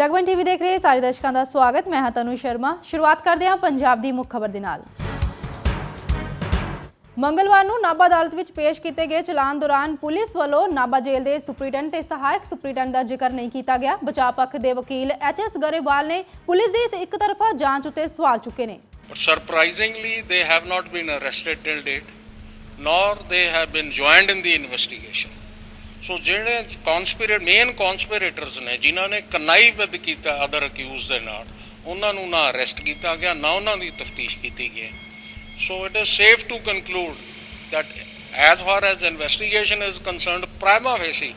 Jagwant TV ਦੇਖ ਰਹੇ ਸਾਰੇ ਦਰਸ਼ਕਾਂ ਦਾ ਸਵਾਗਤ। ਮੈਂ ਹਾਂ ਤਨੂ ਸ਼ਰਮਾ। ਸ਼ੁਰੂਆਤ ਕਰਦੇ ਹਾਂ ਪੰਜਾਬ ਦੀ ਮੁੱਖ ਖਬਰ ਦੇ ਨਾਲ। ਮੰਗਲਵਾਰ ਨੂੰ ਨਾਭਾ ਅਦਾਲਤ ਵਿੱਚ ਪੇਸ਼ ਕੀਤੇ ਗਏ ਚਲਾਨ ਦੌਰਾਨ ਪੁਲਿਸ ਵੱਲੋਂ ਨਾਭਾ ਜੇਲ੍ਹ ਦੇ ਸੁਪਰੀਡੈਂਟ ਤੇ ਸਹਾਇਕ ਸੁਪਰੀਡੈਂਟ ਦਾ ਜ਼ਿਕਰ ਨਹੀਂ ਕੀਤਾ ਗਿਆ। ਬਚਾਅ ਪੱਖ ਦੇ ਵਕੀਲ ਐਚ ਐਸ ਗਰੇਵਾਲ ਨੇ ਪੁਲਿਸ ਦੀ ਇਸ ਇੱਕ ਤਰਫਾ ਜਾਂਚ ਉੱਤੇ ਸਵਾਲ ਚੁੱਕੇ ਨੇ। But surprisingly, they have not been arrested till date, nor they have been joined in the investigation. ਸੋ ਜਿਹੜੇ ਕਨਸਪੀਰੇਟ ਮੇਨ ਕਨਸਪੀਰੇਟਰਸ ਨੇ, ਜਿਨ੍ਹਾਂ ਨੇ ਕਨਾਈਵਦ ਕੀਤਾ ਅਦਰ ਅਕਿਊਜ਼ ਦੇ ਨਾਲ, ਉਹਨਾਂ ਨੂੰ ਨਾ ਅਰੈਸਟ ਕੀਤਾ ਗਿਆ, ਨਾ ਉਹਨਾਂ ਦੀ ਤਫਤੀਸ਼ ਕੀਤੀ ਗਈ so it is safe to conclude that as far as the investigation is concerned, prima facie,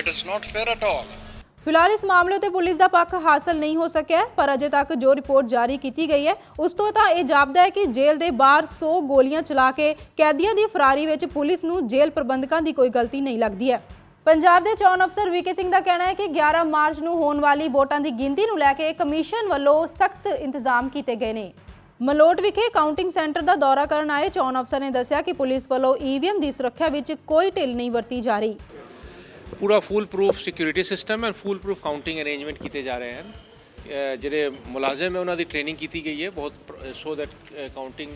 it is not fair at all. ਫਿਲਹਾਲ ਇਸ ਮਾਮਲੇ ਤੇ ਪੁਲਿਸ ਦਾ ਪੱਖ ਹਾਸਲ ਨਹੀਂ ਹੋ ਸਕਿਆ, ਪਰ ਅਜੇ ਤੱਕ ਜੋ ਰਿਪੋਰਟ ਜਾਰੀ ਕੀਤੀ ਗਈ ਹੈ, ਉਸ ਤੋਂ ਤਾਂ ਇਹ ਜਾਪਦਾ ਹੈ ਕਿ ਜੇਲ੍ਹ ਦੇ ਬਾਹਰ 100 ਗੋਲੀਆਂ ਚਲਾ ਕੇ ਕੈਦੀਆਂ ਦੀ ਫਰਾਰੀ ਵਿੱਚ ਪੁਲਿਸ ਨੂੰ ਜੇਲ੍ਹ ਪ੍ਰਬੰਧਕਾਂ ਦੀ ਕੋਈ ਗਲਤੀ ਨਹੀਂ ਲੱਗਦੀ ਹੈ। ਪੰਜਾਬ ਦੇ ਚੋਣ ਅਫਸਰ ਵੀਕੇ ਸਿੰਘ ਦਾ ਕਹਿਣਾ ਹੈ ਕਿ 11 ਮਾਰਚ ਨੂੰ ਹੋਣ ਵਾਲੀ ਵੋਟਾਂ ਦੀ ਗਿਣਤੀ ਨੂੰ ਲੈ ਕੇ ਕਮਿਸ਼ਨ ਵੱਲੋਂ ਸਖਤ ਇੰਤਜ਼ਾਮ ਕੀਤੇ ਗਏ ਨੇ। ਮਲੋਟ ਵਿਖੇ ਕਾਊਂਟਿੰਗ ਸੈਂਟਰ ਦਾ ਦੌਰਾ ਕਰਨ ਆਏ ਚੋਣ ਅਫਸਰ ਨੇ ਦੱਸਿਆ ਕਿ ਪੁਲਿਸ ਵੱਲੋਂ ਈਵੀਐਮ ਦੀ ਸੁਰੱਖਿਆ ਵਿੱਚ ਕੋਈ ਢਿੱਲ ਨਹੀਂ ਵਰਤੀ ਜਾ ਰਹੀ। ਪੂਰਾ foolproof security system and foolproof counting arrangement ਕੀਤੇ ਜਾ ਰਹੇ ਹਨ। ਅਹ ਜਿਹੜੇ ਮੁਲਾਜ਼ਮ ਹੈ, ਉਹਨਾਂ ਦੀ ਟ੍ਰੇਨਿੰਗ ਕੀਤੀ ਗਈ ਹੈ। ਬਹੁਤ ਸੋ ਦੈਟ ਕਾਊਂਟਿੰਗ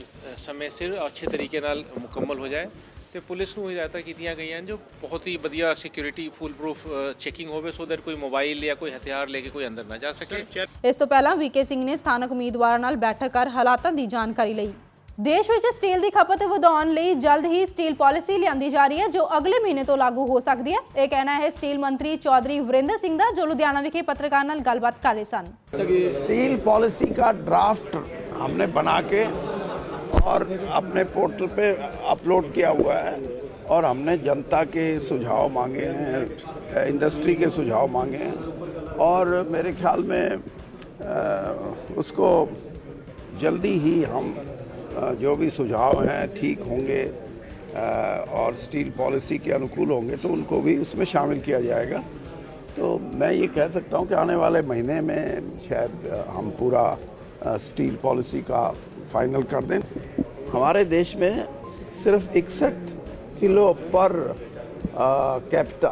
ਸਮੇਂ ਸਿਰ ਅੱਛੇ ਤਰੀਕੇ ਨਾਲ ਮੁਕੰਮਲ ਹੋ ਜਾਏ। ਤੇ ਪੁਲਿਸ ਨੂੰ ਹਦਾਇਤਾਂ ਕੀਤੀਆਂ ਗਈਆਂ ਹਨ ਜੋ ਬਹੁਤ ਹੀ ਵਧੀਆ ਸਿਕਿਉਰਿਟੀ ਫੁੱਲ ਪ੍ਰੂਫ ਚੈਕਿੰਗ ਹੋਵੇ ਸੋ ਦੈਟ ਕੋਈ ਮੋਬਾਈਲ ਜਾਂ ਕੋਈ ਹਥਿਆਰ ਲੈ ਕੇ ਕੋਈ ਅੰਦਰ ਨਾ ਜਾ ਸਕੇ ਇਸ ਤੋਂ ਪਹਿਲਾਂ ਵੀਕੇ ਸਿੰਘ ਨੇ ਸਥਾਨਕ ਉਮੀਦਵਾਰਾਂ ਨਾਲ ਬੈਠਕ ਕਰ ਹਾਲਾਤਾਂ ਦੀ ਜਾਣਕਾਰੀ ਲਈ ਦੇਸ਼ ਵਿੱਚ ਸਟੀਲ ਦੀ ਖਪਤ ਵਧਾਉਣ ਲਈ ਜਲਦ ਹੀ ਸਟੀਲ ਪਾਲਿਸੀ ਲਿਆਂਦੀ ਜਾ ਰਹੀ ਹੈ ਜੋ ਅਗਲੇ ਮਹੀਨੇ ਤੋਂ ਲਾਗੂ ਹੋ ਸਕਦੀ ਹੈ ਇਹ ਕਹਿਣਾ ਹੈ ਸਟੀਲ ਮੰਤਰੀ ਚੌਧਰੀ ਵਰਿੰਦਰ ਸਿੰਘ ਦਾ ਜੋ ਲੁਧਿਆਣਾ ਵਿਖੇ ਪੱਤਰਕਾਰ ਨਾਲ ਗੱਲਬਾਤ ਕਰ ਰਹੇ ਸਨ स्टील पॉलिसी का ड्राफ्ट हमने बना के और अपने पोर्टल पे अपलोड किया हुआ है और हमने जनता के सुझाव मांगे हैं, इंडस्ट्री के सुझाव मांगे हैं। और मेरे ख्याल में उसको जल्दी ही हम जो भी सुझाव हैं, ठीक होंगे और स्टील पॉलिसी के अनुकूल होंगे तो उनको भी उसमें शामिल किया जाएगा। तो मैं ये कह सकता हूँ कि आने वाले महीने में शायद हम पूरा स्टील पॉलिसी का फाइनल कर दें हमारे देश में सिर्फ इकसठ किलो पर कैपिटा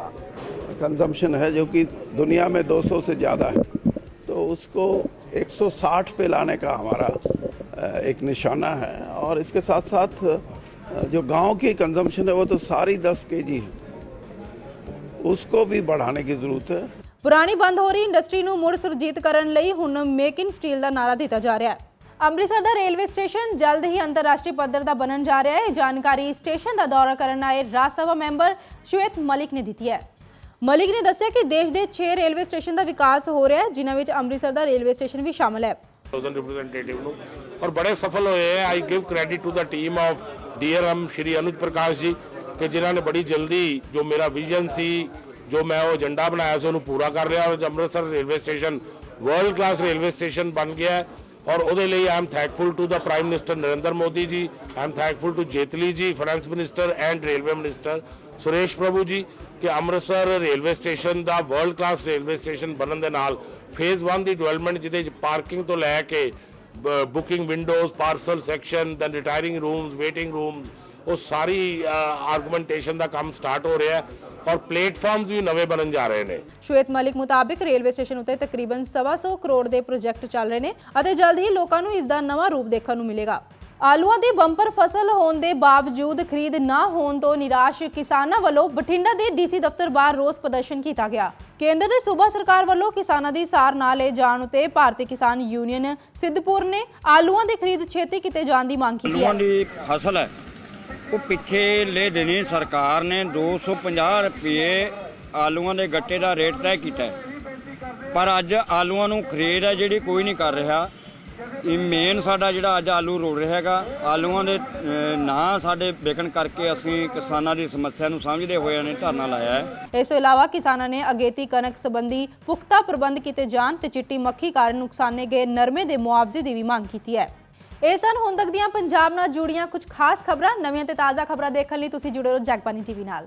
कंजम्पशन है जो कि दुनिया में 200 से ज़्यादा है तो उसको 160 पे लाने का हमारा अ, एक निशाना है और इसके साथ साथ अ, जो गांव की कंजम्पशन है वो तो सारी 10 केजी है उसको भी बढ़ाने की ज़रूरत है ਪੁਰਾਣੀ ਬੰਦ ਹੋ ਰਹੀ ਇੰਡਸਟਰੀ ਨੂੰ ਮੁੜ ਸੁਰਜੀਤ ਕਰਨ ਲਈ ਹੁਣ ਮੇਕ ਇਨ ਸਟੀਲ ਦਾ ਨਾਰਾ ਦਿੱਤਾ ਜਾ ਰਿਹਾ ਹੈ ਅੰਮ੍ਰਿਤਸਰ ਦਾ ਰੇਲਵੇ ਸਟੇਸ਼ਨ ਜਲਦ ਹੀ ਅੰਤਰਰਾਸ਼ਟਰੀ ਪੱਧਰ ਦਾ ਬਣਨ ਜਾ ਰਿਹਾ ਹੈ। ਜਾਣਕਾਰੀ ਸਟੇਸ਼ਨ ਦਾ ਦੌਰਾ ਕਰਨ ਆਏ ਰਾਜ ਸਭਾ ਮੈਂਬਰ ਸ਼ਵੇਤ ਮਲਿਕ ਨੇ ਦਿੱਤੀ ਹੈ। ਮਲਿਕ ਨੇ ਦੱਸਿਆ ਕਿ ਦੇਸ਼ ਦੇ 6 ਰੇਲਵੇ ਸਟੇਸ਼ਨ ਦਾ ਵਿਕਾਸ ਹੋ ਰਿਹਾ ਹੈ, ਜਿਨ੍ਹਾਂ ਵਿੱਚ ਅੰਮ੍ਰਿਤਸਰ ਦਾ ਰੇਲਵੇ ਸਟੇਸ਼ਨ ਵੀ ਸ਼ਾਮਲ ਹੈ। ਔਰ ਬੜੇ ਸਫਲ ਹੋਏ ਹੈ। I give credit to the team of DRM Shri Anuj Prakash ji ਕਿ ਜਿਨ੍ਹਾਂ ਨੇ ਬੜੀ ਜਲਦੀ ਜੋ ਮੇਰਾ ਵਿਜ਼ਨ ਸੀ, ਜੋ ਮੈਂ ਉਹ ਏਜੰਡਾ ਬਣਾਇਆ ਸੀ, ਉਹਨੂੰ ਪੂਰਾ ਕਰ ਲਿਆ। ਔਰ Amritsar railway station world class railway station ਬਣ ਗਿਆ ਹੈ। ਔਰ ਉਹਦੇ ਲਈ I am thankful to the prime minister Narendra Modi ji I am thankful to Jaitley ji finance minister and railway minister Suresh Prabhu ji ਕਿ Amritsar railway station ਦਾ world class railway station ਬਣਨ ਦੇ ਨਾਲ ਫੇਜ਼ 1 ਦੀ development ਜਿਹਦੇ ਵਿੱਚ parking ਤੋਂ ਲੈ ਕੇ booking windows parcel section then retiring rooms waiting rooms ਉਹ ਸਾਰੀ ਆਰਗੂਮੈਂਟੇਸ਼ਨ ਦਾ ਕੰਮ ਸਟਾਰਟ ਹੋ ਰਿਹਾ ਹੈ ਔਰ ਪਲੇਟਫਾਰਮਸ ਵੀ ਨਵੇਂ ਬਣਨ ਜਾ ਰਹੇ ਨੇ। ਸ਼ਵੇਤ ਮਲਿਕ ਮੁਤਾਬਿਕ ਰੇਲਵੇ ਸਟੇਸ਼ਨ ਉੱਤੇ ਤਕਰੀਬਨ 125 ਕਰੋੜ ਦੇ ਪ੍ਰੋਜੈਕਟ ਚੱਲ ਰਹੇ ਨੇ ਅਤੇ ਜਲਦ ਹੀ ਲੋਕਾਂ ਨੂੰ ਇਸ ਦਾ ਨਵਾਂ ਰੂਪ ਦੇਖਣ ਨੂੰ ਮਿਲੇਗਾ। ਆਲੂਆਂ ਦੀ ਬੰਪਰ ਫਸਲ ਹੋਣ ਦੇ ਬਾਵਜੂਦ ਖਰੀਦ ਨਾ ਹੋਣ ਤੋਂ ਨਿਰਾਸ਼ ਕਿਸਾਨਾਂ ਵੱਲੋਂ ਬਠਿੰਡਾ ਦੇ ਡੀਸੀ ਦਫ਼ਤਰ ਬਾਹਰ ਰੋਸ ਪ੍ਰਦਰਸ਼ਨ ਕੀਤਾ ਗਿਆ। ਕੇਂਦਰ ਦੇ ਸੂਬਾ ਸਰਕਾਰ ਵੱਲੋਂ ਕਿਸਾਨਾਂ ਦੀ ਸਾਰ ਨਾ ਲਏ ਜਾਣ ਉਤੇ ਭਾਰਤੀ ਕਿਸਾਨ ਯੂਨੀਅਨ ਸਿੱਧਪੁਰ ਨੇ ਆਲੂਆਂ ਦੀ ਖਰੀਦ ਛੇਤੀ ਕੀਤੇ ਜਾਣ ਦੀ ਮੰਗ ਕੀਤੀ ਹੈ। ਆਲੂਆਂ ਦੀ ਫਸਲ ਹੈ। ਉਹ ਪਿੱਛੇ ਲੈ ਦੇਣੀ। ਸਰਕਾਰ ਨੇ 250 ਰੁਪਏ ਆਲੂਆਂ ਦੇ ਗੱਟੇ ਦਾ ਰੇਟ ਤੈਅ ਕੀਤਾ ਪਰ ਅੱਜ ਆਲੂਆਂ ਨੂੰ ਖਰੀਦ ਹੈ ਜਿਹੜੀ ਕੋਈ ਨਹੀਂ ਕਰ ਰਿਹਾ। ਇਹ ਮੇਨ ਸਾਡਾ ਜਿਹੜਾ ਅੱਜ ਆਲੂ ਰੋੜ ਰਿਹਾ ਹੈਗਾ। ਆਲੂਆਂ ਦੇ ਨਾ ਸਾਡੇ ਵਿਕਣ ਕਰਕੇ ਅਸੀਂ ਕਿਸਾਨਾਂ ਦੀ ਸਮੱਸਿਆ ਨੂੰ ਸਮਝਦੇ ਹੋਏ ਨੇ ਧਰਨਾ ਲਾਇਆ ਹੈ। ਇਸ ਤੋਂ ਇਲਾਵਾ ਕਿਸਾਨਾਂ ਨੇ ਅਗੇਤੀ ਕਣਕ ਸੰਬੰਧੀ ਪੁਖਤਾ ਪ੍ਰਬੰਧ ਕੀਤੇ ਜਾਣ ਤੇ ਚਿੱਟੀ ਮੱਖੀ ਕਾਰਨ ਨੁਕਸਾਨੇ ਗਏ। ਨਰਮੇ ਦੇ ਮੁਆਵਜ਼ੇ ਦੀ ਵੀ ਮੰਗ ਕੀਤੀ ਹੈ। ਇਹ ਸਨ ਹੁਣ ਤੱਕ ਦੀਆਂ ਪੰਜਾਬ ਨਾਲ ਜੁੜੀਆਂ ਕੁਝ ਖਾਸ ਖਬਰਾਂ, ਨਵੀਆਂ ਤੇ ਤਾਜ਼ਾ ਖਬਰਾਂ ਦੇਖਣ ਲਈ ਤੁਸੀਂ ਜੁੜੇ ਰਹੋ ਜਗਬਾਨੀ ਟੀਵੀ ਨਾਲ।